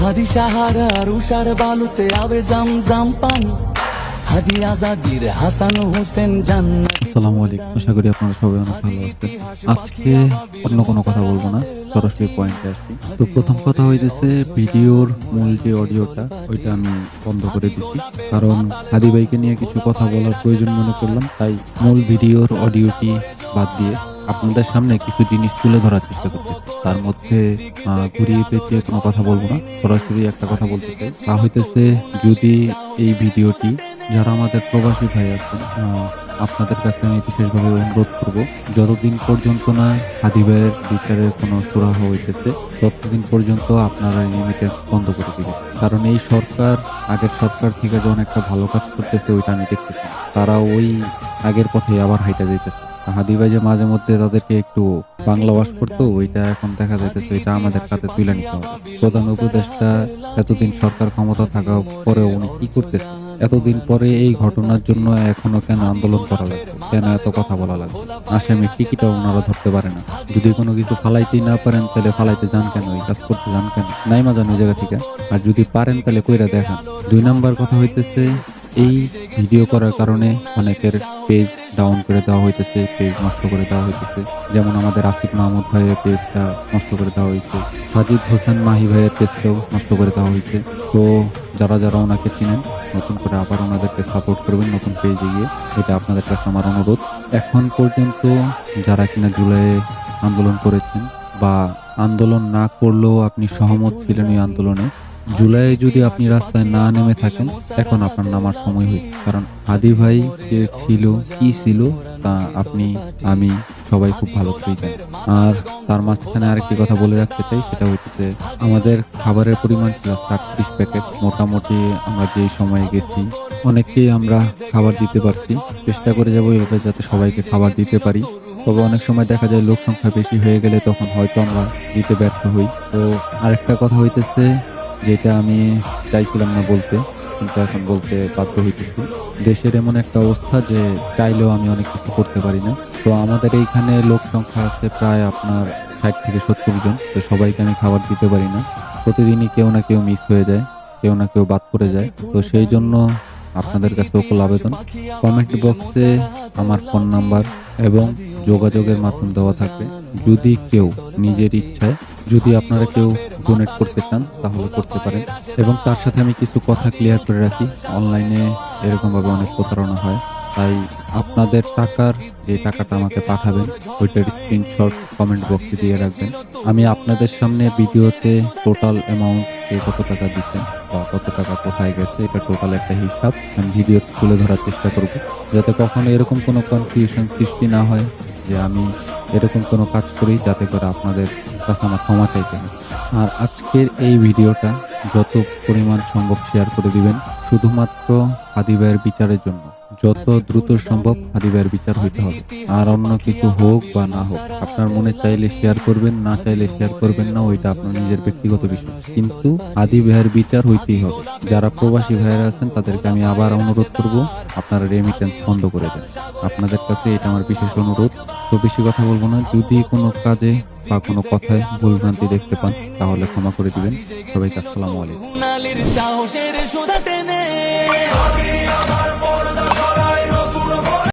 হাদি সাহারা আর উষার বালুতে আবে জাম জাম পানি। হাদি আজাদির হাসান হোসেন জান্নাত আসসালামু আলাইকুম আশা করি আপনারা সবাই অনেক ভালো আছেন। আজকে অন্য কোনো কথা বলব না সরাসরি পয়েন্টে আসছি তো প্রথম কথা হইতেছে ভিডিওর মূল যে অডিওটা ওইটা আমি বন্ধ করে দিচ্ছি কারণ হাদি ভাইকে নিয়ে কিছু কথা বলার প্রয়োজন মনে করলাম তাই মূল ভিডিওর অডিওটি বাদ দিয়ে আপনাদের সামনে কিছু জিনিস তুলে ধরার চেষ্টা করতেছি। তার মধ্যে ঘুরিয়ে পেঁচিয়ে কোনো কথা বলব না, সরাসরি একটা কথা বলতে চাই। তা হইতেছে, যদি এই ভিডিওটি যারা আমাদের প্রবাসী ভাই আছেন আপনাদের কাছে আমি বিশেষভাবে অনুরোধ করব, যতদিন পর্যন্ত না হাদি ভাইয়ের বিচারের কোনো সুরাহ হইতেছে, ততদিন পর্যন্ত আপনারা রেমিটেন্স বন্ধ করে দিবেন। কারণ এই সরকার, আগের সরকার থেকে যে অনেকটা ভালো কাজ করতেছে, ওইটা আমি দেখতেছি তারা ওই আগের পথে আবার হাইটা যাইতেছে। হাদি ভাই যে মাঝে মধ্যে তাদেরকে একটু বাংলা ওয়াশ করতো ওইটা এখন দেখা যাইতেছে, এটা আমাদের কাছে তুলে নিতে হবে। প্রধান উপদেষ্টা এতদিন সরকার ক্ষমতা থাকা পরে উনি কি করতেছে? এতদিন পরে এই ঘটনার জন্য এখনও কেন আন্দোলন করা লাগবে? কেন এত কথা বলা লাগবে? আসামি টিকিটা ওনারা ধরতে পারে না। যদি কোনো কিছু ফালাইতেই না পারেন, তাহলে ফালাইতে যান কেন? এই কাজ করতে যান কেন? নাই মা যান ওই জায়গা থেকে। আর যদি পারেন, তাহলে কইরা দেখান। দুই নাম্বার কথা হইতেছে এই ভিডিও করার কারণে অনেকের পেজ ডাউন করে দেওয়া হইতেছে, পেজ নষ্ট করে দেওয়া হইতেছে। যেমন আমাদের আসিফ মাহমুদ ভাইয়ের পেজটা নষ্ট করে দেওয়া হয়েছে সাজিদ হোসেন মাহি ভাইয়ের পেজটাও নষ্ট করে দেওয়া হয়েছে তো যারা যারা ওনাকে চিনেন, নতুন করে আবার ওনাদেরকে সাপোর্ট করবেন নতুন পেজে গিয়ে, এটা আপনাদের কাছে আমার অনুরোধ। এখন পর্যন্ত যারা কিনা জুলাইয়ে আন্দোলন করেছেন বা আন্দোলন না করলেও আপনি সহমত ছিলেন ওই আন্দোলনে জুলাইয়ে যদি আপনি রাস্তায় না নেমে থাকেন, এখন আপনার নামার সময় হয়েছে কারণ হাদি ভাই কে ছিল, কি ছিল, তা আপনি, আমি সবাই খুব ভালো করেই জানি। আর তার মাঝখানে আরেকটি কথা বলে রাখতে চাই, সেটা হচ্ছে আমাদের খাবারের পরিমাণ ছিল সাতত্রিশ প্যাকেট। মোটামুটি আমরা যেই সময়ে গেছি, অনেককেই আমরা খাবার দিতে পারছি। চেষ্টা করে যাব এভাবে যাতে সবাইকে খাবার দিতে পারি। তবে অনেক সময় দেখা যায় লোক সংখ্যা বেশি হয়ে গেলে তখন হয়তো আমরা দিতে ব্যর্থ হই। তো আরেকটা কথা হইতেছে যেটা আমি চাইছিলাম না বলতে, কিন্তু এখন বলতে বাধ্য হইতেছি। দেশের এমন একটা অবস্থা যে চাইলেও আমি অনেক কিছু করতে পারি না। তো আমাদের এইখানে লোক সংখ্যা আছে প্রায় আপনার ষাট থেকে সত্তর জন। তো সবাইকে আমি খাবার দিতে পারি না। প্রতিদিনই কেউ না কেউ মিস হয়ে যায়, কেউ না কেউ বাদ করে যায়। তো সেই জন্য আপনাদের কাছে ওকুল আবেদন। কমেন্ট বক্সে আমার ফোন নাম্বার এবং যোগাযোগের মাধ্যম দেওয়া থাকবে। যদি কেউ নিজের ইচ্ছায়, যদি আপনারা কেউ ডোনেট করতে চান, তাহলে করতে পারেন। এবং তার সাথে আমি কিছু কথা ক্লিয়ার করে রাখি। অনলাইনে এরকমভাবে অনেক প্রতারণা হয়। তাই আপনাদের টাকার যে টাকাটা আমাকে পাঠাবেন, ওইটার স্ক্রিনশট কমেন্ট বক্সে দিয়ে রাখবেন। আমি আপনাদের সামনে ভিডিওতে টোটাল অ্যামাউন্ট কত টাকা দিচ্ছেন বা কত টাকা কোথায় গেছে, এটা টোটাল একটা হিসাব আমি ভিডিও তুলে ধরার চেষ্টা করব। যাতে কখনো এরকম কোনো কনফিউশন সৃষ্টি না হয় যে আমি এরকম কোনো কাজ করি, যাতে করে আপনাদের কাছে আমার ক্ষমা চাইতে হয় আর আজকের এই ভিডিওটা যত পরিমাণ সম্ভব শেয়ার করে দিবেন, শুধুমাত্র হাদি ভাইয়ের বিচারের জন্য। যত দ্রুত সম্ভব হাদি ভাইয়ের বিচার হইতে হবে। আর অন্য কিছু হোক বা না হোক, আপনার মনে চাইলে শেয়ার করবেন, না চাইলে শেয়ার করবেন না, ওইটা আপনার নিজের ব্যক্তিগত বিষয়। কিন্তু হাদি ভাইয়ের বিচার হইতেই হবে। যারা প্রবাসী ভাইয়েরা আছেন, তাদেরকে আমি আবার অনুরোধ করব, আপনারা রেমিটেন্স বন্ধ করে দেন। আপনাদের কাছে এটা আমার বিশেষ অনুরোধ। তো বেশি কথা বলব না। যদি কোনো কাজে বা কোনো কথায় ভুলভ্রান্তি দেখতে পান তাহলে ক্ষমা করে দিবেন। সবাই আসসালামু আলাইকুম।